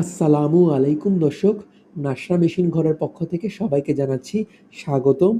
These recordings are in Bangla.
আসসালামু আলাইকুম দর্শক, নাসরা মেশিন ঘরের পক্ষ থেকে সবাইকে জানাচ্ছি স্বাগতম।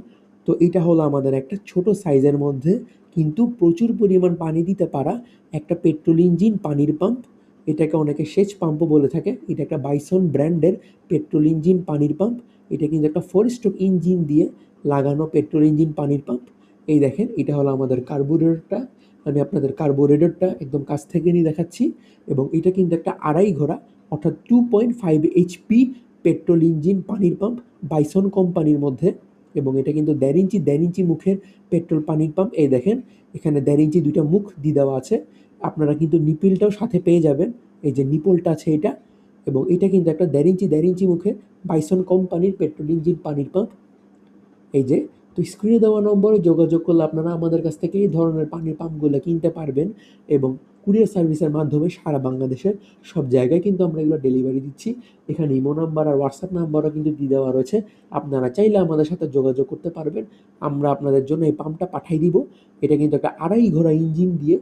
তো এটা হলো আমাদের একটা ছোট সাইজের মধ্যে কিন্তু প্রচুর পরিমাণ পানি দিতে পারা একটা পেট্রোল ইঞ্জিন পানির পাম্প। এটাকে অনেকে সেচ পাম্পও বলে থাকে। এটা একটা বাইসন ব্র্যান্ডের পেট্রোল ইঞ্জিন পানির পাম্প। এটা কিন্তু একটা ফোর স্ট্রোক ইঞ্জিন দিয়ে লাগানো পেট্রোল ইঞ্জিন পানির পাম্প। এই দেখেন, এটা হলো আমাদের কার্বোরেটরটা। আমি আপনাদের কার্বোরেটরটা একদম কাছ থেকে নিয়ে দেখাচ্ছি। এবং এটা কিন্তু একটা আড়াই ঘোড়া, অর্থাৎ two point five HP petrol engine পানির পাম্প বাইসন কোম্পানির মধ্যে। এবং এটা কিন্তু দেড় ইঞ্চি দেড় ইঞ্চি মুখের পেট্রোল পানির পাম্প এই দেখেন, এখানে দেড় ইঞ্চি দুইটা মুখ দিয়ে দেওয়া আছে। আপনারা কিন্তু নিপিলটাও সাথে পেয়ে যাবেন। এই যে নিপলটা আছে এটা। এবং এটা কিন্তু একটা দেড় ইঞ্চি দেড় ইঞ্চি মুখের বাইসন কোম্পানির পেট্রোল ইঞ্জিন পানির পাম্প এই যে তো স্ক্রিনে দেওয়া নম্বরে যোগাযোগ করলে আপনারা আমাদের কাছ থেকে এই ধরনের পানির পাম্পগুলো কিনতে পারবেন এবং কুরিয়ার সার্ভিসের মাধ্যমে সারা বাংলাদেশের সব জায়গায় কিন্তু আমরা এগুলো ডেলিভারি দিচ্ছি। এখানে ইমো নাম্বার আর হোয়াটসঅ্যাপ নাম্বারও কিন্তু দিয়ে দেওয়া রয়েছে। আপনারা চাইলে আমাদের সাথে যোগাযোগ করতে পারবেন। আমরা আপনাদের জন্য এই পাম্পটা পাঠিয়ে দিব। এটা কিন্তু একটা আড়াই ঘোড়া ইঞ্জিন দিয়ে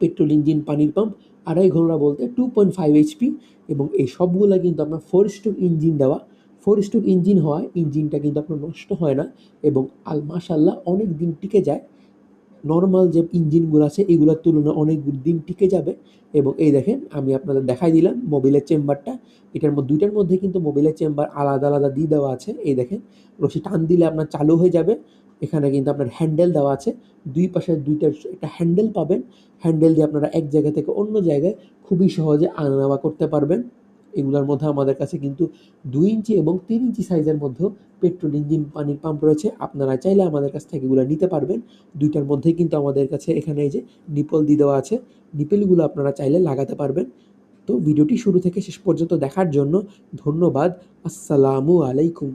পেট্রোল ইঞ্জিন, পানির পাম্প, আড়াই ঘোড়া বলতে টু পয়েন্ট ফাইভ এইচপি এবং এই সবগুলো কিন্তু আপনার ফোর স্ট্রোক ইঞ্জিন দেওয়া ফোর স্ট্রোক ইঞ্জিন হওয়ায় ইঞ্জিনটা কিন্তু আপনার নষ্ট হয় না এবং আল মাশাল্লাহ অনেক দিন টিকে যায়। নর্মাল যে ইঞ্জিনগুলো আছে, এগুলোর তুলনায় অনেক দিন টিকে যাবে এবং এই দেখেন, আমি আপনাদের দেখাই দিলাম মোবিলের চেম্বারটা। এটার মধ্যে, দুইটার মধ্যে কিন্তু মোবিলের চেম্বার আলাদা আলাদা দিয়ে দেওয়া আছে। এই দেখেন, রশি টান দিলে আপনার চালু হয়ে যাবে। এখানে কিন্তু আপনার হ্যান্ডেল দেওয়া আছে। দুই পাশে দুইটা একটা হ্যান্ডেল পাবেন। হ্যান্ডেল দিয়ে আপনারা এক জায়গা থেকে অন্য জায়গায় খুবই সহজে আনা নেওয়া করতে পারবেন। এগুলোর মধ্যে আমাদের কাছে কিন্তু দুই ইঞ্চি এবং তিন ইঞ্চি সাইজের মধ্যেও পেট্রোল ইঞ্জিন পানির পাম্প রয়েছে। আপনারা চাইলে আমাদের কাছ থেকে এগুলো নিতে পারবেন। দুইটার মধ্যে কিন্তু আমাদের কাছে এখানে এই যে নিপল দিয়ে দেওয়া আছে, নিপেলগুলো আপনারা চাইলে লাগাতে পারবেন। তো ভিডিওটি শুরু থেকে শেষ পর্যন্ত দেখার জন্য ধন্যবাদ। আসসালামু আলাইকুম।